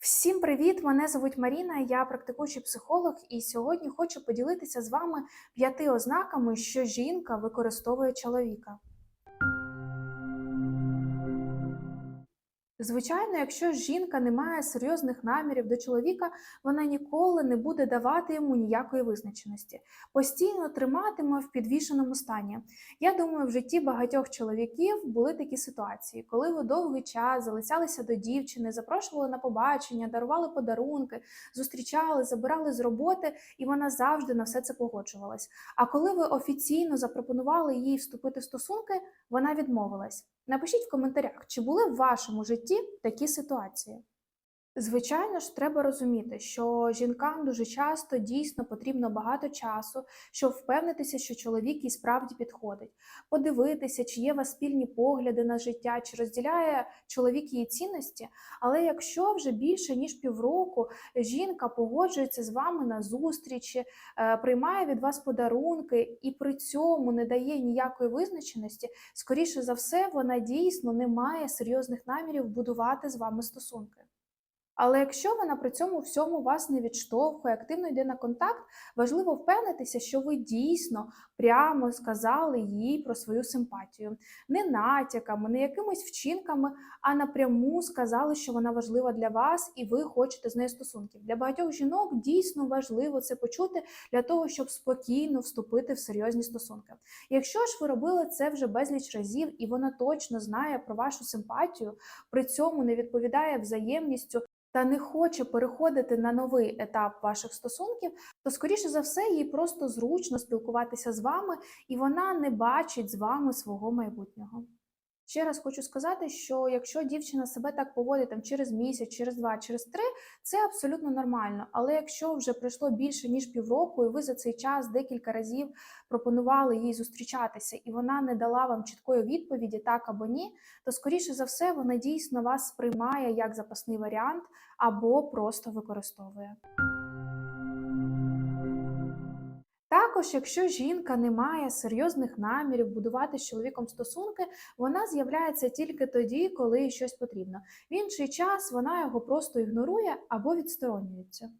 Всім привіт! Мене звуть Маріна, я практикуючий психолог, і сьогодні хочу поділитися з вами п'яти ознаками, що жінка використовує чоловіка. Звичайно, якщо жінка не має серйозних намірів до чоловіка, вона ніколи не буде давати йому ніякої визначеності, постійно триматиме в підвішеному стані. Я думаю, в житті багатьох чоловіків були такі ситуації, коли ви довгий час залицялися до дівчини, запрошували на побачення, дарували подарунки, зустрічали, забирали з роботи, і вона завжди на все це погоджувалась. А коли ви офіційно запропонували їй вступити в стосунки, вона відмовилась. Напишіть в коментарях, чи були в вашому житті такі ситуації. Звичайно ж, треба розуміти, що жінкам дуже часто дійсно потрібно багато часу, щоб впевнитися, що чоловік і справді підходить, подивитися, чи є у вас спільні погляди на життя, чи розділяє чоловік її цінності. Але якщо вже більше ніж півроку жінка погоджується з вами на зустрічі, е, приймає від вас подарунки і при цьому не дає ніякої визначеності, скоріше за все, вона дійсно не має серйозних намірів будувати з вами стосунки. Але якщо вона при цьому всьому вас не відштовхує, активно йде на контакт, важливо впевнитися, що ви дійсно прямо сказали їй про свою симпатію, не натяками, не якимись вчинками, а напряму сказали, що вона важлива для вас і ви хочете з нею стосунків. Для багатьох жінок дійсно важливо це почути для того, щоб спокійно вступити в серйозні стосунки. Якщо ж ви робили це вже безліч разів, і вона точно знає про вашу симпатію, при цьому не відповідає взаємністю та не хоче переходити на новий етап ваших стосунків, то скоріше за все їй просто зручно спілкуватися з вами, і вона не бачить з вами свого майбутнього. Ще раз хочу сказати, що якщо дівчина себе так поводить там через місяць, через два, через три, це абсолютно нормально. Але якщо вже пройшло більше ніж півроку, і ви за цей час декілька разів пропонували їй зустрічатися, і вона не дала вам чіткої відповіді так або ні, то скоріше за все вона дійсно вас сприймає як запасний варіант або просто використовує. Також, якщо жінка не має серйозних намірів будувати з чоловіком стосунки, вона з'являється тільки тоді, коли їй щось потрібно. В інший час вона його просто ігнорує або відсторонюється.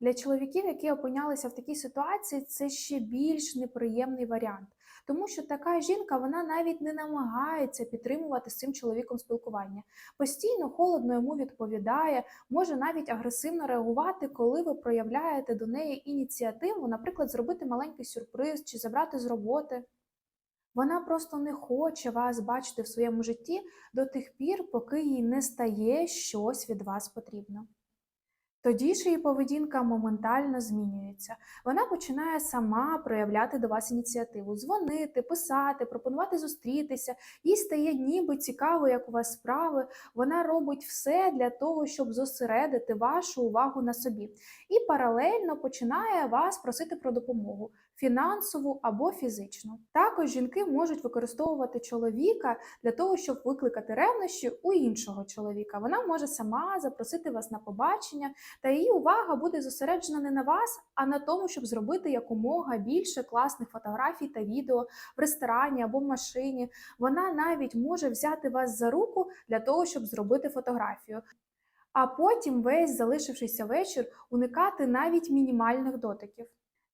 Для чоловіків, які опинялися в такій ситуації, це ще більш неприємний варіант. Тому що така жінка вона навіть не намагається підтримувати з цим чоловіком спілкування. Постійно холодно йому відповідає, може навіть агресивно реагувати, коли ви проявляєте до неї ініціативу, наприклад, зробити маленький сюрприз чи забрати з роботи. Вона просто не хоче вас бачити в своєму житті до тих пір, поки їй не стає щось від вас потрібно. Тоді ж її поведінка моментально змінюється. Вона починає сама проявляти до вас ініціативу, дзвонити, писати, пропонувати зустрітися. Їй стає ніби цікаво, як у вас справи. Вона робить все для того, щоб зосередити вашу увагу на собі. І паралельно починає вас просити про допомогу фінансову або фізичну. Також жінки можуть використовувати чоловіка для того, щоб викликати ревнощі у іншого чоловіка. Вона може сама запросити вас на побачення, та її увага буде зосереджена не на вас, а на тому, щоб зробити якомога більше класних фотографій та відео в ресторані або в машині. Вона навіть може взяти вас за руку для того, щоб зробити фотографію. А потім весь залишившийся вечір уникати навіть мінімальних дотиків.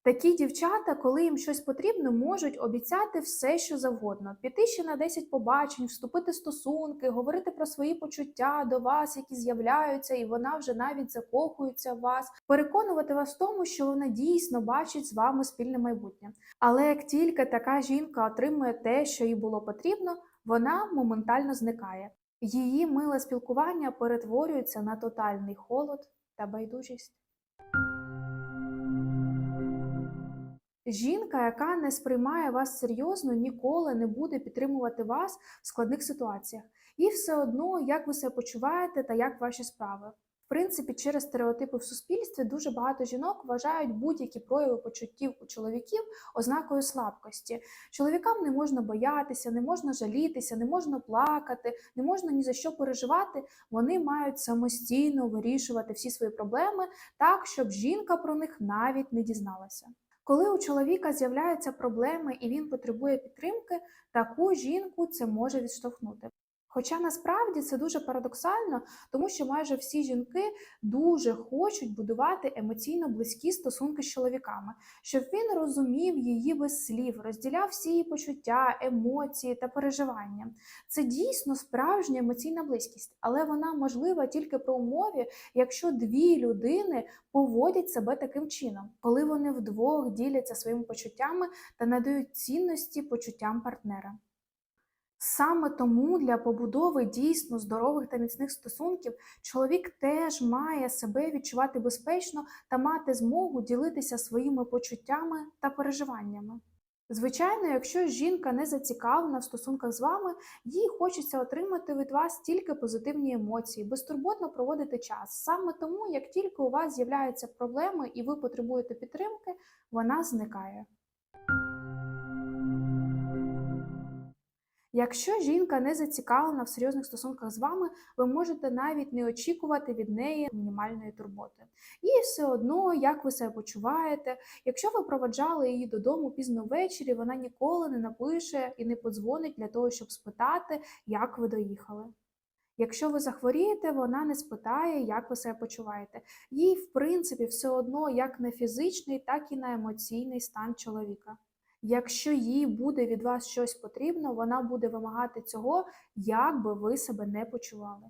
Такі дівчата, коли їм щось потрібно, можуть обіцяти все, що завгодно: піти ще на 10 побачень, вступити в стосунки, говорити про свої почуття до вас, які з'являються, і вона вже навіть закохується в вас, переконувати вас в тому, що вона дійсно бачить з вами спільне майбутнє. Але як тільки така жінка отримує те, що їй було потрібно, вона моментально зникає. Її миле спілкування перетворюється на тотальний холод та байдужість. Жінка, яка не сприймає вас серйозно, ніколи не буде підтримувати вас в складних ситуаціях. І все одно, як ви себе почуваєте та як ваші справи. В принципі, через стереотипи в суспільстві дуже багато жінок вважають будь-які прояви почуттів у чоловіків ознакою слабкості. Чоловікам не можна боятися, не можна жалітися, не можна плакати, не можна ні за що переживати. Вони мають самостійно вирішувати всі свої проблеми так, щоб жінка про них навіть не дізналася. Коли у чоловіка з'являються проблеми і він потребує підтримки, таку жінку це може відштовхнути. Хоча насправді це дуже парадоксально, тому що майже всі жінки дуже хочуть будувати емоційно близькі стосунки з чоловіками, щоб він розумів її без слів, розділяв всі її почуття, емоції та переживання. Це дійсно справжня емоційна близькість, але вона можлива тільки при умові, якщо дві людини поводять себе таким чином, коли вони вдвох діляться своїми почуттями та надають цінності почуттям партнера. Саме тому для побудови дійсно здорових та міцних стосунків чоловік теж має себе відчувати безпечно та мати змогу ділитися своїми почуттями та переживаннями. Звичайно, якщо жінка не зацікавлена в стосунках з вами, їй хочеться отримати від вас тільки позитивні емоції, безтурботно проводити час. Саме тому, як тільки у вас з'являються проблеми і ви потребуєте підтримки, вона зникає. Якщо жінка не зацікавлена в серйозних стосунках з вами, ви можете навіть не очікувати від неї мінімальної турботи. Їй все одно, як ви себе почуваєте. Якщо ви проводжали її додому пізно ввечері, вона ніколи не напише і не подзвонить для того, щоб спитати, як ви доїхали. Якщо ви захворієте, вона не спитає, як ви себе почуваєте. Їй, в принципі, все одно як на фізичний, так і на емоційний стан чоловіка. Якщо їй буде від вас щось потрібно, вона буде вимагати цього, як би ви себе не почували.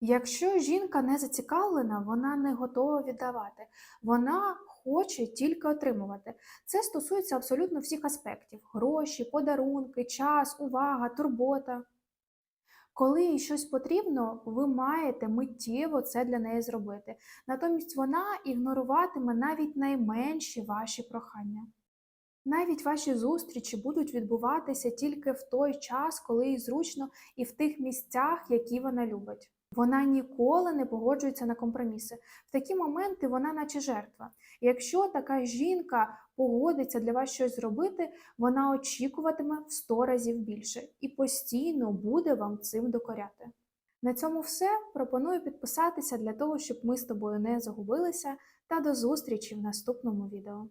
Якщо жінка не зацікавлена, вона не готова віддавати. Вона хоче тільки отримувати. Це стосується абсолютно всіх аспектів: гроші, подарунки, час, увага, турбота. Коли їй щось потрібно, ви маєте миттєво це для неї зробити. Натомість вона ігноруватиме навіть найменші ваші прохання. Навіть ваші зустрічі будуть відбуватися тільки в той час, коли їй зручно, і в тих місцях, які вона любить. Вона ніколи не погоджується на компроміси. В такі моменти вона наче жертва. Якщо така жінка погодиться для вас щось зробити, вона очікуватиме в 100 разів більше і постійно буде вам цим докоряти. На цьому все. Пропоную підписатися для того, щоб ми з тобою не загубилися, та до зустрічі в наступному відео.